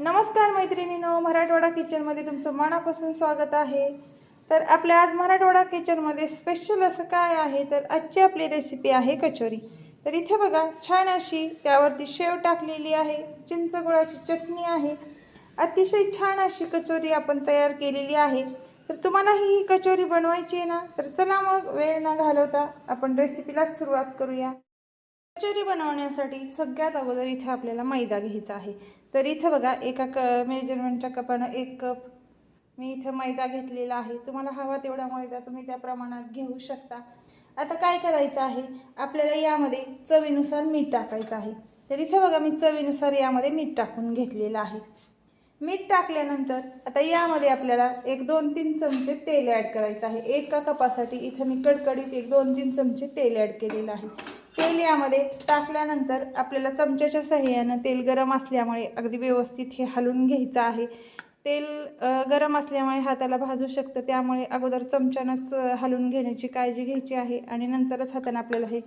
नमस्कार मैत्रिणीनो मराठवाडा किचनमध्ये तुमचं मनापासून स्वागत आहे. तर आपल्या आज मराठवाडा किचनमध्ये स्पेशल असं काय आहे? तर आजची आपली रेसिपी आहे कचोरी. तर इथे बघा छान अशी त्यावरती शेव टाकलेली आहे चिंच गुळाची चटणी आहे. अतिशय छान अशी कचोरी आपण तयार केलेली आहे. तर तुम्हालाही ही कचोरी बनवायची आहे ना तर चला मग वेळ न घालवता आपण रेसिपीलाच सुरुवात करूया. कचोरी बनवण्यासाठी सगळ्यात अगोदर इथे आपल्याला मैदा घ्यायचा आहे. तर इथं बघा एका क मेजरमेंटच्या कपानं एक कप मी इथं मैदा घेतलेला आहे. तुम्हाला हवा तेवढा मैदा तुम्ही त्या प्रमाणात घेऊ शकता. आता काय करायचं आहे? आपल्याला यामध्ये चवीनुसार मीठ टाकायचं आहे. तर इथं बघा मी चवीनुसार यामध्ये मीठ टाकून घेतलेलं आहे. मीठ टाकल्यानंतर आता यामध्ये आपल्याला एक दोन तीन चमचे तेल ॲड करायचं आहे. एका कपासाठी इथं मी कडकडीत एक दोन तीन चमचे तेल ॲड केलेलं आहे. तेल यामध्ये टाकल्यानंतर आपल्याला चमच्याच्या सहाय्यानं तेल गरम असल्यामुळे अगदी व्यवस्थित हे हलवून घ्यायचं आहे. तेल गरम असल्यामुळे हाताला भाजू शकतं. त्यामुळे अगोदर चमच्यानंच अ, हलवून घेण्याची काळजी घ्यायची आहे आणि नंतरच हाताने आपल्याला हे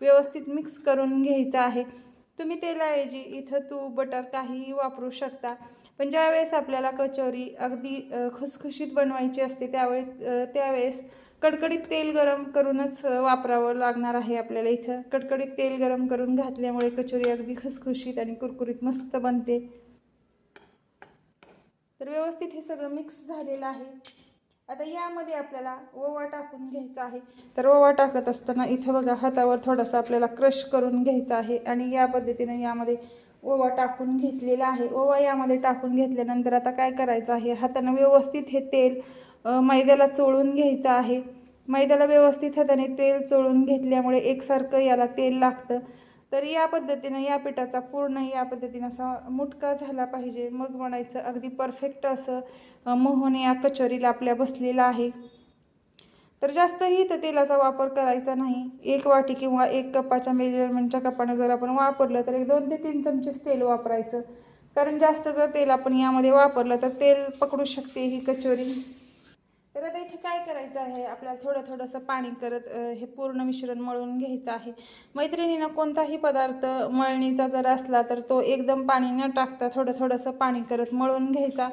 व्यवस्थित मिक्स करून घ्यायचं आहे. तुम्ही तेलाऐवजी इथं तूप बटर काहीही वापरू शकता. पण ज्यावेळेस आपल्याला कचोरी अगदी खुसखुशीत बनवायची असते त्यावेळेस त्यावेळेस कडकडीत तेल गरम करूनच वापरावं लागणार आहे आपल्याला इथं. कडकडीत तेल गरम करून घातल्यामुळे कचोरी अगदी खसखुशीत आणि कुरकुरीत मस्त बनते. तर व्यवस्थित हे सगळं मिक्स झालेलं आहे. आता यामध्ये आपल्याला ओवा टाकून घ्यायचा आहे. तर ओवा टाकत असताना इथं बघा हातावर थोडासा आपल्याला क्रश करून घ्यायचा आहे आणि या पद्धतीने यामध्ये ओवा टाकून घेतलेला आहे. ओवा यामध्ये टाकून घेतल्यानंतर आता काय करायचं आहे? हातानं व्यवस्थित हे तेल मैद्याला चोळून घ्यायचं आहे. मैद्याला व्यवस्थित हाताने तेल चोळून घेतल्यामुळे एकसारखं याला तेल लागतं. तर या पद्धतीनं या पिठाचा पूर्ण या पद्धतीनं असा मुटका झाला पाहिजे. मग म्हणायचं अगदी परफेक्ट असं मोहन या कचोरीला आपल्या बसलेला आहे. तर जास्तही इथं तेलाचा वापर करायचा नाही. एक वाटी किंवा एक कपाच्या मेजरमेंटच्या कपानं जर आपण वापरलं तर एक दोन ते तीन चमचेच तेल वापरायचं. कारण जास्त जर तेल आपण यामध्ये वापरलं तर तेल पकडू शकते ही कचोरी. तर आता इथे काय करायचं आहे? आपल्याला थोडं थोडंसं पाणी करत हे पूर्ण मिश्रण मळून घ्यायचं आहे. मैत्रिणीनं कोणताही पदार्थ मळणीचा जर असला तर तो एकदम पाणी न टाकता थोडं थोडंसं पाणी करत मळून घ्यायचा.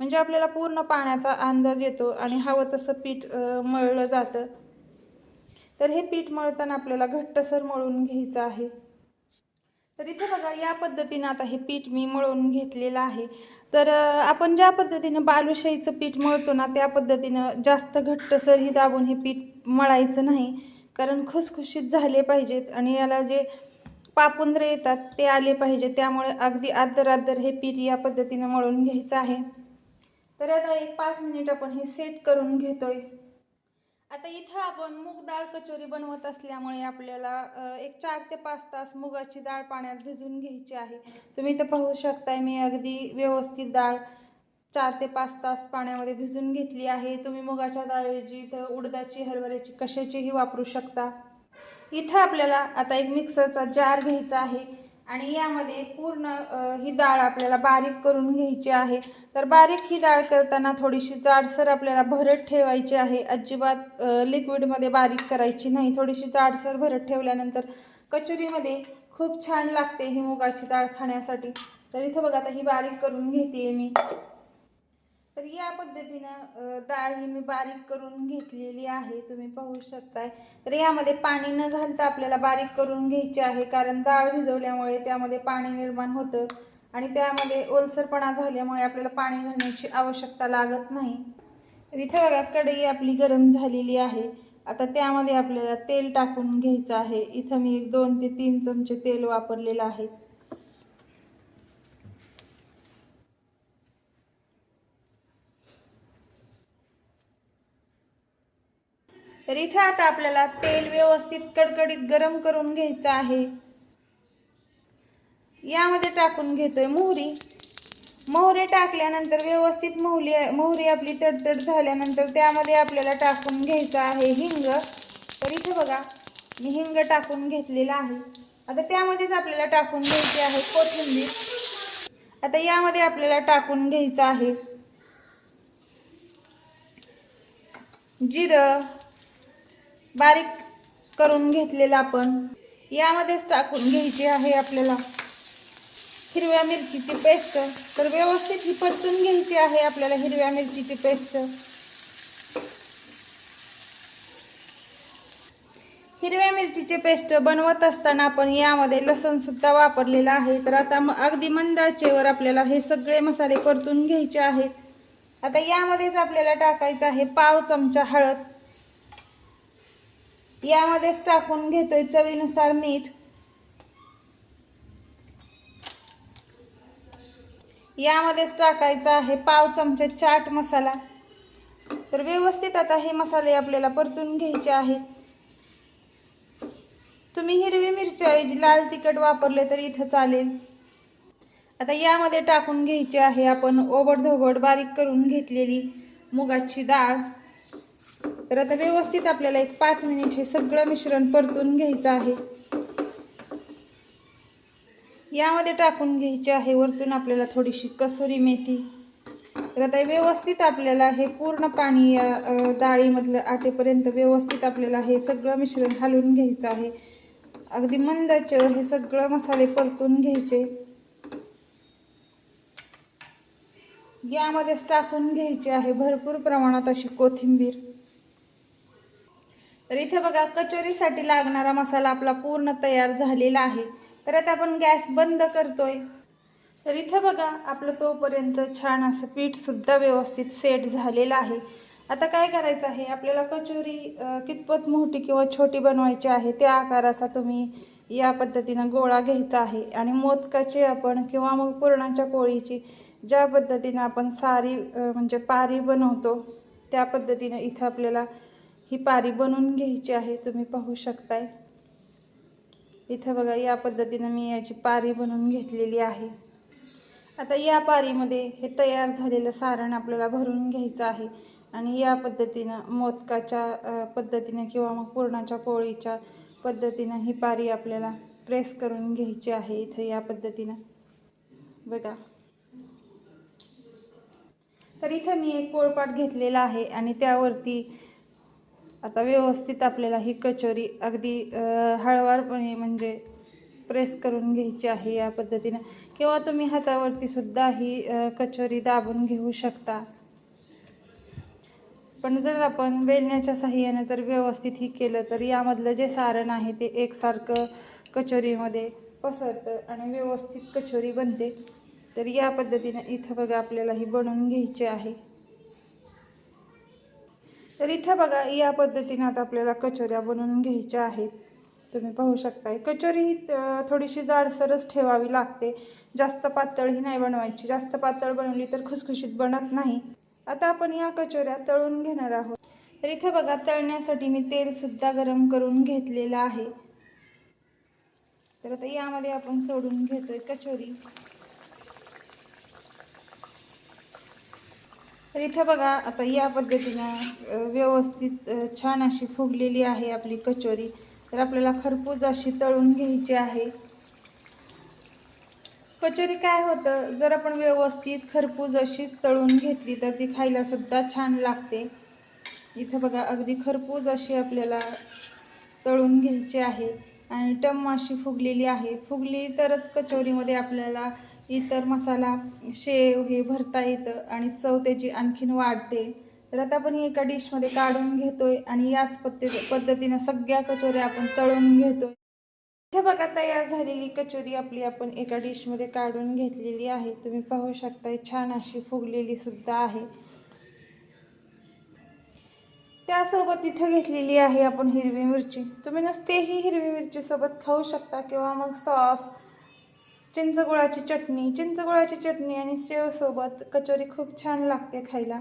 म्हणजे आपल्याला पूर्ण पाण्याचा अंदाज येतो आणि हवं तसं पीठ मळलं जातं. तर हे पीठ मळताना आपल्याला घट्टसर मळून घ्यायचं आहे. तर इथे बघा या पद्धतीनं आता हे पीठ मी मळून घेतलेलं आहे. तर आपण ज्या पद्धतीनं बालुशाहीचं पीठ मळतो ना त्या पद्धतीनं जास्त घट्टसर ही दाबून हे पीठ मळायचं नाही. कारण खुसखुशीत झाले पाहिजेत आणि याला जे पापुंद्रे येतात ते आले पाहिजे त्यामुळे अगदी आदर आदर हे पीठ या पद्धतीनं मळून घ्यायचं आहे. तर आता एक पाच मिनिट आपण हे सेट करून घेतोय. आता इथं आपण मूग डाळ कचोरी बनवत असल्यामुळे आपल्याला एक चार ते पाच तास मुगाची डाळ पाण्यात भिजवून घ्यायची आहे. तुम्ही इथं पाहू शकताय मी अगदी व्यवस्थित डाळ चार ते पाच तास पाण्यामध्ये भिजवून घेतली आहे. तुम्ही मुगाच्या डाळऐवजी इथं उडदाची हरभऱ्याची कशाचीही वापरू शकता. इथं आपल्याला आता एक मिक्सरचा जार घ्यायचा आहे. आणि यामध्ये पूर्ण ही डाळ आपल्याला बारीक करून घ्यायची आहे. तर बारीक ही डाळ करताना थोडीशी जाडसर आपल्याला भरट ठेवायची आहे. अजिबात लिक्विडमध्ये बारीक करायची नाही. थोडीशी जाडसर भरट ठेवल्यानंतर कचोरीमध्ये खूप छान लागते ही मुगाची डाळ खाण्यासाठी. तर इथं बघा आता ही बारीक करून घेते मी. तर या पद्धतीनं डाळ ही मी बारीक करून घेतलेली आहे तुम्ही पाहू शकताय. तर यामध्ये पाणी न घालता आपल्याला बारीक करून घ्यायची आहे कारण डाळ भिजवल्यामुळे त्यामध्ये पाणी निर्माण होतं आणि त्यामध्ये ओलसरपणा झाल्यामुळे आपल्याला पाणी घालण्याची आवश्यकता लागत नाही. तर इथे बघा कढई आपली गरम झालेली आहे. आता त्यामध्ये आपल्याला तेल टाकून घ्यायचं आहे. इथं मी एक दोन ते तीन चमचे तेल वापरलेलं आहे. तर इथे आता आपल्याला तेल व्यवस्थित कडकडीत गरम करून घ्यायचं आहे. यामध्ये टाकून घेतोय मोहरी. मोहरी टाकल्यानंतर व्यवस्थित मोहरी मोहरी आपली तडतड झाल्यानंतर त्यामध्ये आपल्याला टाकून घ्यायचं आहे हिंग. तर इथे बघा मी हिंग टाकून घेतलेला आहे. आता त्यामध्येच आपल्याला टाकून घ्यायची आहे कोथिंबीर. आता यामध्ये आपल्याला टाकून घ्यायचं आहे जिरं. बारीक करून घेतलेलं आपण. यामध्येच टाकून घ्यायची आहे आपल्याला हिरव्या मिरचीची पेस्ट. तर व्यवस्थित ही परतून घ्यायची आहे आपल्याला हिरव्या मिरचीची पेस्ट. हिरव्या मिरचीचे पेस्ट बनवत असताना आपण यामध्ये लसण सुद्धा वापरलेलं आहे. तर आता अगदी मंदाचेवर आपल्याला हे सगळे मसाले परतून घ्यायचे आहेत. आता यामध्येच आपल्याला टाकायचं आहे पाव चमचा हळद. यामध्येच टाकून घेतोय चवीनुसार मीठ. यामध्येच टाकायचा आहे पाव चमचा चाट मसाला. तर व्यवस्थित आता हे मसाले आपल्याला परतून घ्यायचे आहेत. तुम्ही हिरवी मिरची लाल तिखट वापरले तर इथं चालेल. आता यामध्ये टाकून घ्यायची आहे आपण ओबडधोबड बारीक करून घेतलेली मुगाची डाळ. तर आता व्यवस्थित आपल्याला एक पाच मिनिट हे सगळं मिश्रण परतून घ्यायचं आहे. यामध्ये टाकून घ्यायची आहे वरतून आपल्याला थोडीशी कसुरी मेथी. तर आता व्यवस्थित आपल्याला हे पूर्ण पाणी या डाळीमधलं आटेपर्यंत व्यवस्थित आपल्याला हे सगळं मिश्रण घालून घ्यायचं आहे. अगदी मंदाचे हे सगळं मसाले परतून घ्यायचे. यामध्येच टाकून घ्यायची आहे भरपूर प्रमाणात अशी कोथिंबीर. तर इथे बघा कचोरीसाठी लागणारा मसाला आपला पूर्ण तयार झालेला आहे. तर आता आपण गॅस बंद करतोय. तर इथं बघा आपलं तोपर्यंत छान असं पीठसुद्धा व्यवस्थित सेट झालेलं आहे. आता काय करायचं आहे? आपल्याला कचोरी कितपत मोठी किंवा छोटी बनवायची आहे त्या आकाराचा तुम्ही या पद्धतीनं गोळा घ्यायचा आहे. आणि मोदकाची आपण किंवा मग पुरणाच्या पोळीची ज्या पद्धतीनं आपण सारी म्हणजे पारी बनवतो त्या पद्धतीनं इथं आपल्याला ही पारी बनवून घ्यायची आहे तुम्ही पाहू शकताय. इथं बघा या पद्धतीनं मी याची पारी बनवून घेतलेली आहे. आता या पारीमध्ये हे तयार झालेलं सारण आपल्याला भरून घ्यायचं आहे आणि या पद्धतीनं मोदकाच्या पद्धतीनं किंवा मग पुरणाच्या पोळीच्या पद्धतीनं ही पारी आपल्याला प्रेस करून घ्यायची आहे इथं या पद्धतीनं. बघा. तर इथं मी एक पोळपाट घेतलेला आहे आणि त्यावरती आता व्यवस्थित आपल्याला ही कचोरी अगदी हळवारपणे म्हणजे प्रेस करून घ्यायची आहे या पद्धतीनं. किंवा तुम्ही हातावरती सुद्धा ही कचोरी दाबून घेऊ शकता. पण जर आपण बेलण्याच्या साह्याने जर व्यवस्थित ही केलं तर यामधलं जे सारण आहे ते एकसारखं कचोरीमध्ये पसरतं आणि व्यवस्थित कचोरी बनते. तर या पद्धतीनं इथं बघा आपल्याला ही बनवून घ्यायची आहे. तर इथं बघा या पद्धतीनं आता आपल्याला कचोऱ्या बनवून घ्यायच्या आहेत. तुम्ही पाहू शकताय. कचोरी ही थोडीशी जाडसरच ठेवावी लागते. जास्त पातळ ही नाही बनवायची. जास्त पातळ बनवली तर खुसखुशीत बनत नाही. आता आपण या कचोऱ्या तळून घेणार आहोत. तर इथं बघा तळण्यासाठी मी तेलसुद्धा गरम करून घेतलेलं आहे. तर आता यामध्ये आपण सोडून घेतोय कचोरी. तर इथं बघा आता या पद्धतीनं व्यवस्थित छान अशी फुगलेली आहे आपली कचोरी. तर आपल्याला खरपूस अशी तळून घ्यायची आहे. कचोरी काय होतं? जर आपण व्यवस्थित खरपूस अशी तळून घेतली तर ती खायलासुद्धा छान लागते. इथं बघा अगदी खरपूस अशी आपल्याला तळून घ्यायची आहे. आणि टम अशी फुगलेली आहे. फुगली तरच कचोरीमध्ये आपल्याला इतर मसाला शेव हे भरता येतं आणि चव त्याची आणखीन वाढते. तर आता आपण एका डिशमध्ये काढून घेतोय आणि याच पद्धती पद्धतीनं सगळ्या कचोऱ्या आपण तळून घेतोय. इथे बघा तयार झालेली कचोरी आपली आपण एका डिशमध्ये काढून घेतलेली आहे. तुम्ही पाहू शकता छान अशी फुगलेली सुद्धा आहे. त्यासोबत इथं घेतलेली आहे आपण हिरवी मिरची. तुम्ही नुसतेही हिरवी मिरची सोबत खाऊ शकता किंवा मग सॉस चिंचगुळाची चटणी चिंचगुळाची चटणी आणि सेवसोबत कचोरी खूप छान लागते खायला.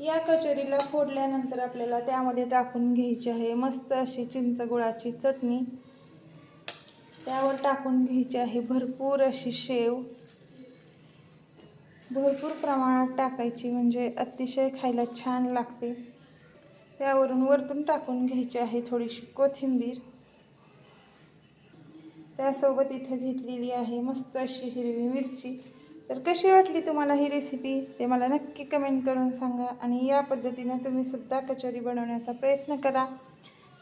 या कचोरीला फोडल्यानंतर आपल्याला त्यामध्ये टाकून घ्यायची आहे मस्त अशी चिंचगुळाची चटणी. त्यावर टाकून घ्यायची आहे भरपूर अशी शेव. भरपूर प्रमाणात टाकायची म्हणजे अतिशय खायला छान लागते. त्यावरून वरतून टाकून घ्यायची आहे थोडीशी कोथिंबीर. त्यासोबत इथं घेतलेली आहे मस्त अशी हिरवी मिरची. तर कशी वाटली तुम्हाला ही रेसिपी ते मला नक्की कमेंट करून सांगा आणि या पद्धतीने तुम्ही सुद्धा कचोरी बनवण्याचा प्रयत्न करा.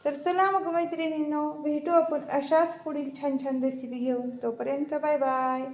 तर चला मग मैत्रिणींनो भेटू आपण अशाच पुढील छान छान रेसिपी घेऊन. तोपर्यंत बाय बाय